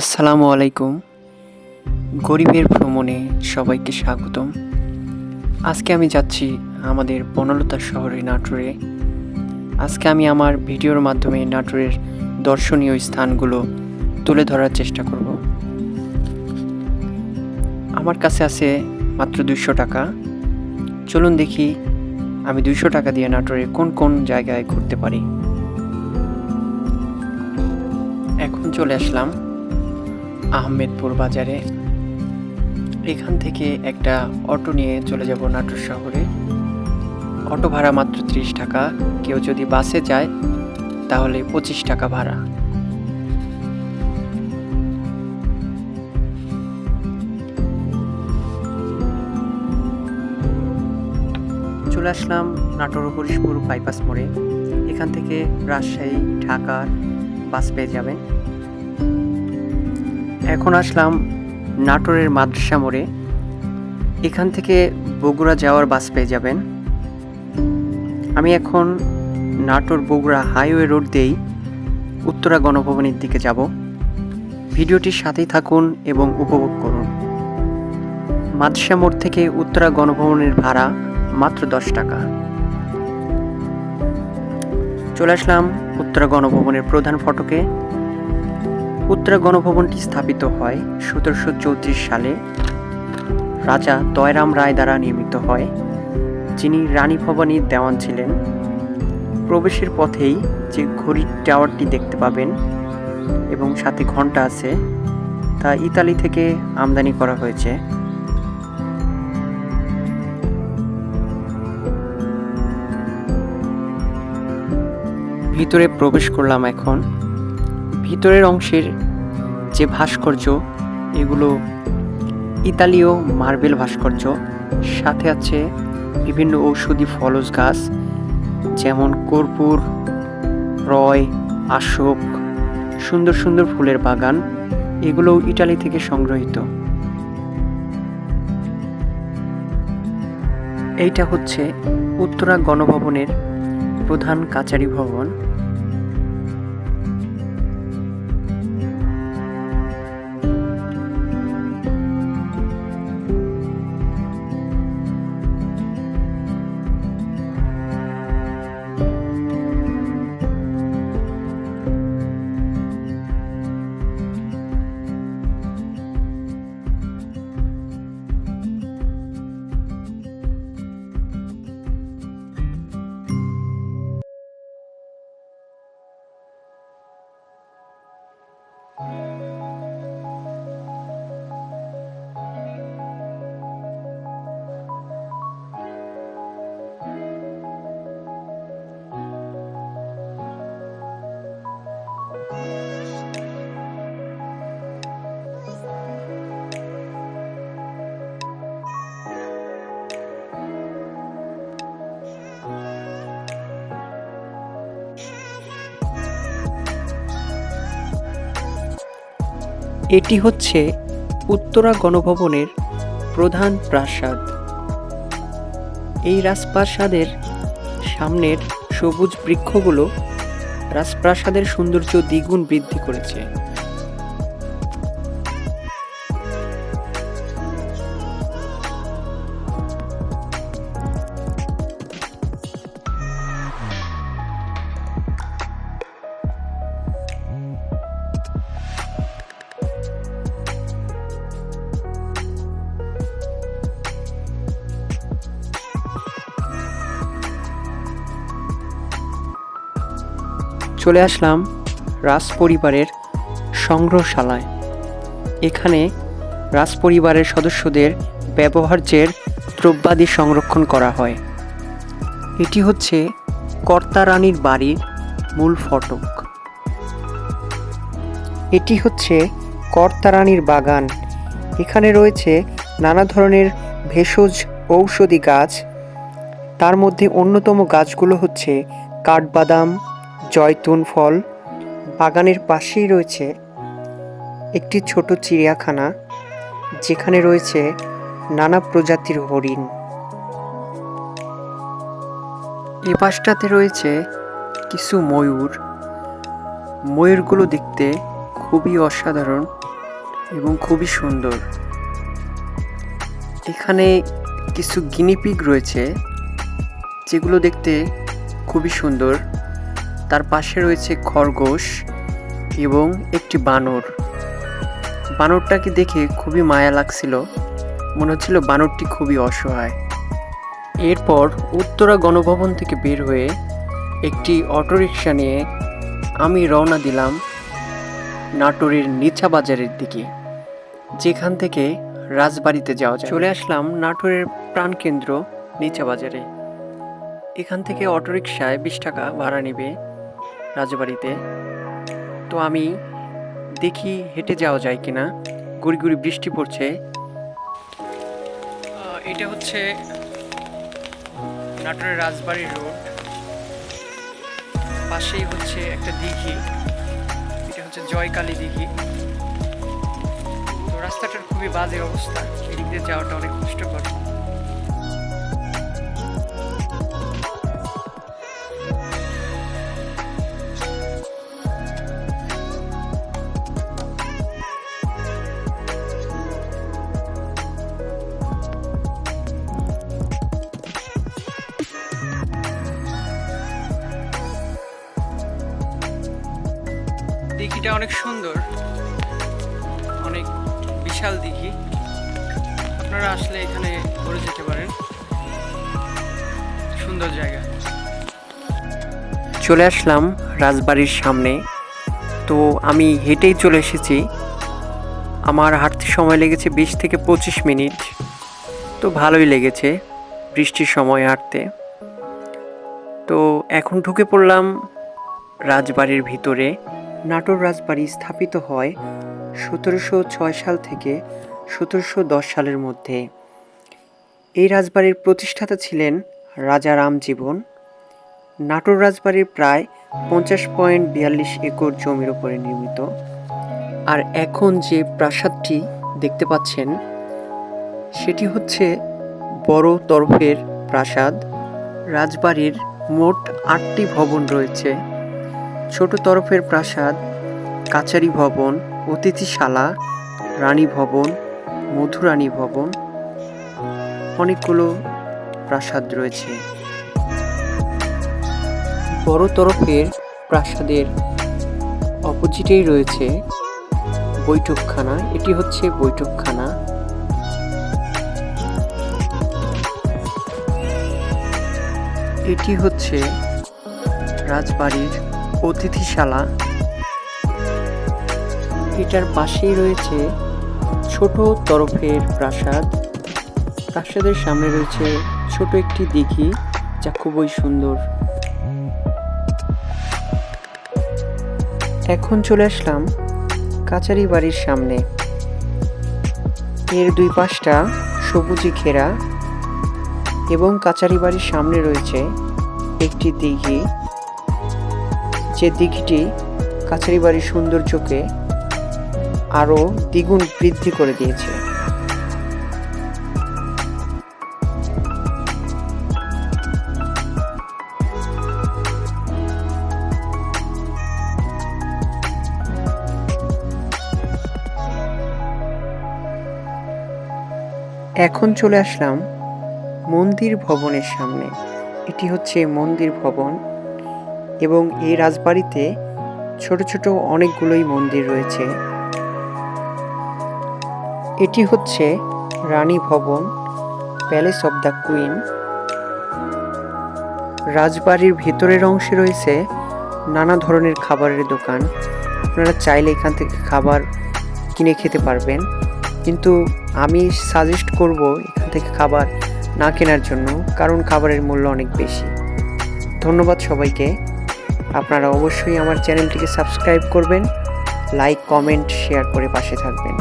আসসালামু আলাইকুম। গরিবের ভ্রমণে সবাইকে স্বাগতম। আজকে আমি যাচ্ছি আমাদের বনলতা শহরে নাটোরে। আজকে আমি আমার ভিডিওর মাধ্যমে নাটোরের দর্শনীয় স্থানগুলো তুলে ধরার চেষ্টা করব। আমার কাছে আছে মাত্র দুইশো টাকা। চলুন দেখি আমি দুইশো টাকা দিয়ে নাটোরে কোন কোন জায়গায় ঘুরতে পারি। এখন চলে আসলাম আহমেদপুর বাজারে। এখান থেকে একটা অটো নিয়ে চলে যাব নাটোর শহরে। অটো ভাড়া মাত্র ত্রিশ টাকা। কেউ যদি বাসে যায়, তাহলে পঁচিশ টাকা ভাড়া। চলে আসলাম নাটোর হরিশপুর বাইপাস মোড়ে। এখান থেকে রাজশাহী ঢাকার বাস পেয়ে যাবেন। এখন আসলাম নাটোরের মাদ্রাসা মোড়ে। এখান থেকে বগুড়া যাওয়ার বাস পেয়ে যাবেন। আমি এখন নাটোর বগুড়া হাইওয়ে রোড দিয়েই উত্তরা গণভবনের দিকে যাব। ভিডিওটির সাথেই থাকুন এবং উপভোগ করুন। মাদ্রাসা মোড় থেকে উত্তরা গণভবনের ভাড়া মাত্র দশ টাকা। চলে আসলাম উত্তরা গণভবনের প্রধান ফটকে। উত্তরা গণভবনটি স্থাপিত হয় সতেরোশো চৌত্রিশ সালে। রাজা দয়রাম রায় দ্বারা নির্মিত হয়, যিনি রানী ভবানীর দেওয়ান ছিলেন। প্রবেশের পথেই যে ঘড়ির টাওয়ারটি দেখতে পাবেন এবং সাথে ঘণ্টা আছে, তা ইতালি থেকে আমদানি করা হয়েছে। ভিতরে প্রবেশ করলাম এখন। ভিতরের অংশের যে ভাস্কর্য, এগুলো ইতালীয় মার্বেল ভাস্কর্য। সাথে আছে বিভিন্ন ঔষধি ফলজ গাছ, যেমন কর্পূর, রয় আশোক সুন্দর সুন্দর ফুলের বাগান, এগুলোও ইটালি থেকে সংগ্রহীত। এইটা হচ্ছে উত্তরা গণভবনের প্রধান কাচারি ভবন। এটি হচ্ছে উত্তরা গণভবনের প্রধান প্রাসাদ। এই রাজপ্রাসাদের সামনের সবুজ বৃক্ষগুলো রাজপ্রাসাদের সৌন্দর্য দ্বিগুণ বৃদ্ধি করেছে। চলে আসলাম রাজ পরিবারের সংগ্রহশালায়। এখানে রাজ পরিবারের সদস্যদের ব্যবহার্যের দ্রব্যাদি সংরক্ষণ করা হয়। এটি হচ্ছে কর্তা রানীর বাড়ির মূল ফটক। এটি হচ্ছে কর্তা রানীর বাগান। এখানে রয়েছে নানা ধরনের ভেষজ ঔষধি গাছ। তার মধ্যে অন্যতম গাছগুলো হচ্ছে কাঠবাদাম জয়তুন ফল। বাগানের পাশেই রয়েছে একটি ছোট চিড়িয়াখানা, যেখানে রয়েছে নানা প্রজাতির হরিণ। এ পাশটাতে রয়েছে কিছু ময়ূর। ময়ূরগুলো দেখতে খুবই অসাধারণ এবং খুবই সুন্দর। এখানে কিছু গিনিপিগ রয়েছে, যেগুলো দেখতে খুবই সুন্দর। তার পাশে রয়েছে খরগোশ এবং একটি বানর। বানরটাকে দেখে খুবই মায়া লাগছিল। মনে হচ্ছিল বানরটি খুবই অসহায়। এরপর উত্তরা গণভবন থেকে বের হয়ে একটি অটোরিকশা নিয়ে আমি রওনা দিলাম নাটোরের নিচা বাজারের দিকে, যেখান থেকে রাজবাড়িতে যাওয়া যায় চলে আসলাম নাটোরের প্রাণকেন্দ্র নিচা বাজারে। এখান থেকে অটোরিকশায় বিশ টাকা ভাড়া নেবে রাজবাড়িতে। তো আমি দেখি হেঁটে যাওয়া যায় কিনা। গুড়ি গুড়ি বৃষ্টি পড়ছে। এটা হচ্ছে নাটোরের রাজবাড়ি রোড। পাশেই হচ্ছে একটা দিঘি। এটা হচ্ছে জয়কালী দিঘি। তো রাস্তাটার খুবই বাজে অবস্থা। এদিক দিয়ে যাওয়াটা অনেক কষ্টকর। দিঘিটা অনেক সুন্দর। অনেক বিশাল দিঘি। আপনারা আসলে এখানে ঘুরে যেতে পারেন। সুন্দর জায়গা। চলে আসলাম রাজবাড়ির সামনে। তো আমি হেঁটেই চলে এসেছি। আমার হাঁটতে সময় লেগেছে বিশ থেকে পঁচিশ মিনিট। তো ভালোই লেগেছে বৃষ্টির সময় হাঁটতে। তো এখন ঢুকে পড়লাম রাজবাড়ির ভিতরে। নাটোর রাজবাড়ি স্থাপিত হয় সতেরোশো ছয় সাল থেকে সতেরোশো দশ সালের মধ্যে। এই রাজবাড়ির প্রতিষ্ঠাতা ছিলেন রাজা রামজীবন। নাটোর রাজবাড়ির প্রায় পঞ্চাশ পয়েন্ট বিয়াল্লিশ একর জমির উপরে নির্মিত। আর এখন যে প্রাসাদটি দেখতে পাচ্ছেন, সেটি হচ্ছে বড় তরফের প্রাসাদ। রাজবাড়ির মোট আটটি ভবন রয়েছে। ছোট তরফের প্রাসাদ কাচারি ভবন, অতিথিশালা, রানী ভবন, মধুরানী ভবন, অনেকগুলো প্রাসাদ রয়েছে। বড় তরফের প্রাসাদের অপোজিটেই রয়েছে বৈঠকখানা। এটি হচ্ছে বৈঠকখানা। এটি হচ্ছে রাজবাড়ির অতিথিশালা। এটার পাশেই রয়েছে ছোট তরফের প্রাসাদ। প্রাসাদের সামনে রয়েছে ছোট একটি দিঘি, যা খুবই সুন্দর। এখন চলে আসলাম কাচারি বাড়ির সামনে। এর দুই পাশটা সবুজে ঘেরা এবং কাচারি বাড়ির সামনে রয়েছে একটি দিঘি। যে দিঘিটি কাছারি বাড়ির সৌন্দর্যকে আরও দ্বিগুণ বৃদ্ধি করে দিয়েছে। এখন চলে আসলাম মন্দির ভবনের সামনে। এটি হচ্ছে মন্দির ভবন। এবং এই রাজবাড়িতে ছোট ছোট অনেকগুলোই মন্দির রয়েছে। এটি হচ্ছে রানী ভবন, প্যালেস অব দ্য কুইন। রাজবাড়ির ভেতরের অংশে রয়েছে নানা ধরনের খাবারের দোকান। আপনারা চাইলে এখান থেকে খাবার কিনে খেতে পারবেন। কিন্তু আমি সাজেস্ট করব এখান থেকে খাবার না কেনার জন্য, কারণ খাবারের মূল্য অনেক বেশি। ধন্যবাদ সবাইকে। আপনারা অবশ্যই আমার চ্যানেলটিকে সাবস্ক্রাইব করবেন লাইক কমেন্ট শেয়ার করে পাশে থাকবেন।